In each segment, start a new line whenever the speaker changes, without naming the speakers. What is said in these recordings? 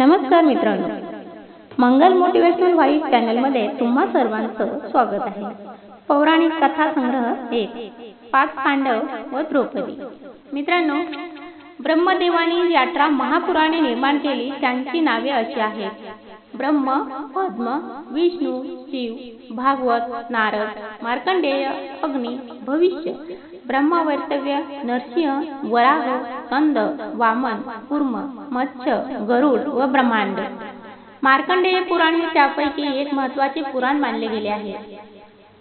नमस्कार मित्रांनो. मंगल motivational wife चॅनलमध्ये तुम्हा सर्वांचं स्वागत आहे. पौराणिक कथा संग्रह एक पाच पांडव व द्रौपदी. मित्रांनो ब्रह्मदेवानी जी अठरा महापुराणे निर्माण केली त्यांची नावे अशी आहेत. ब्रह्म पद्म विष्णू शिव भागवत नारद मार्कंडेय अग्नी भविष्य. ब्रह्मवर्तव्य नरसिंह वराह कंद वामन कुर्म मत्स्य गरुड व ब्रह्मांड. मार्कंडेय पुराण हे त्यापैकी एक महत्त्वाचे पुराण मानले गेले आहे.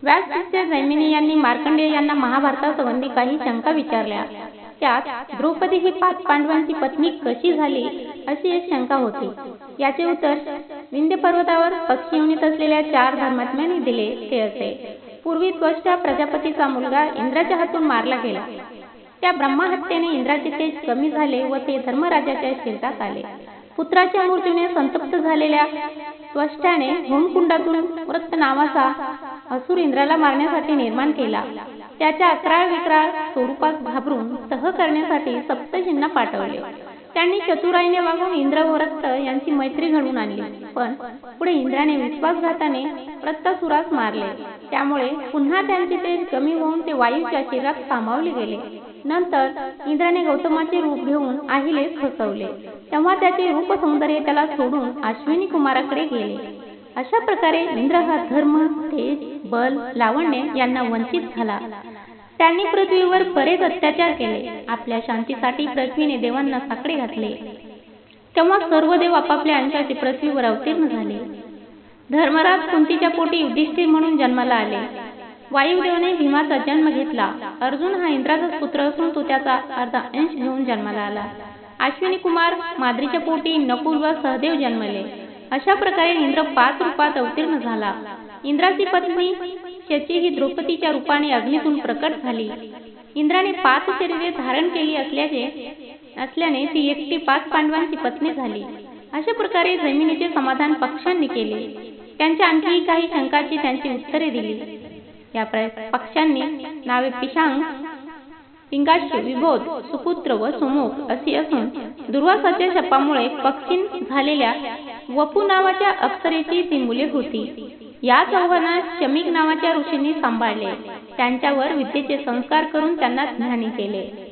व्यासशिष्य जैमिनी यांनी मार्कंडेय यांना महाभारतासंबंधी काही शंका विचारल्या. त्यात द्रौपदी ही पाच पांडवांची पत्नी कशी झाली अशी एक शंका होती. याचे उत्तर विंध्य पर्वतावर पक्षी असलेल्या चार धर्मात्म्यांनी दिले ते असे. पूर्वी त्वष्टा प्रजापतीचा मुलगा इंद्राच्या हातून मारला गेला. त्या ब्रह्महत्येने इंद्राचे तेज कमी झाले व ते धर्मराजाच्या शेतात आले. पुत्राच्या मृत्यूने संतप्त झालेल्या त्वष्टाने होमकुंडातून व्रत नावाचा असुर इंद्राला मारण्यासाठी निर्माण केला. त्याच्या अकराळ विक्राळ स्वरूपात घाबरून तह करण्यासाठी सप्तशींना पाठवले. त्यांनी चतुराईने वागून इंद्र व रक्त यांची मैत्री घडवून आणली. पण पुढे इंद्राने विश्वासघाताने रक्तासुरास मारले. त्यामुळे पुन्हा त्यांचे तेज कमी होऊन ते वायूच्या शरीरात सामावले गेले. नंतर इंद्राने गौतमाचे रूप घेऊन आहिलेस फसवले तेव्हा त्याचे रूप सौंदर्य त्याला सोडून अश्विनी कुमाराकडे गेले. अशा प्रकारे इंद्र हा धर्म तेज बल लावण्य यांना वंचित झाला. त्यांनी पृथ्वीवर बरेच अत्याचार केले. आपल्या शांतीसाठी पृथ्वीने देवांना साकडे घातले. तेव्हा सर्व देव आपापल्या अंशाचे पृथ्वीवर अवतीर्ण झाले. धर्मराज कुंतीच्या पोटी युधिष्ठिर म्हणून जन्माला आले. वायुदेवने भीमाचा जन्म घेतला. अर्जुन हा इंद्राचाच पुत्र असून तो त्याचा अर्धा अंश घेऊन जन्माला आला. अश्विनी कुमार माद्रीच्या पोटी नकुल व सहदेव जन्मले. अशा प्रकारे इंद्र पाच रूपात अवतीर्ण झाला. इंद्राची पत्नी शची ही द्रौपदीच्या रूपाने अग्नीतून प्रकट झाली. इंद्राने पाच शरीरे धारण केली असल्याचे असल्याने ती एकटी पाच पांडवांची पत्नी झाली. अशा प्रकारे जमिनीचे समाधान पक्षांनी केले. त्यांच्या आणखी काही शंकाची त्यांची उत्तरे दिली. या पक्षांनी नावे पिशांग पिंगाश विबोध सुपुत्र व सुमुख अशी असून दुर्वासाच्या शपामुळे पक्षी झालेल्या वपू नावाच्या अप्सरेची ती मुले होती. या चौघांना शमिक नावाच्या ऋषींनी सांभाळले. त्यांच्यावर विद्येचे संस्कार करून त्यांना ज्ञानी केले.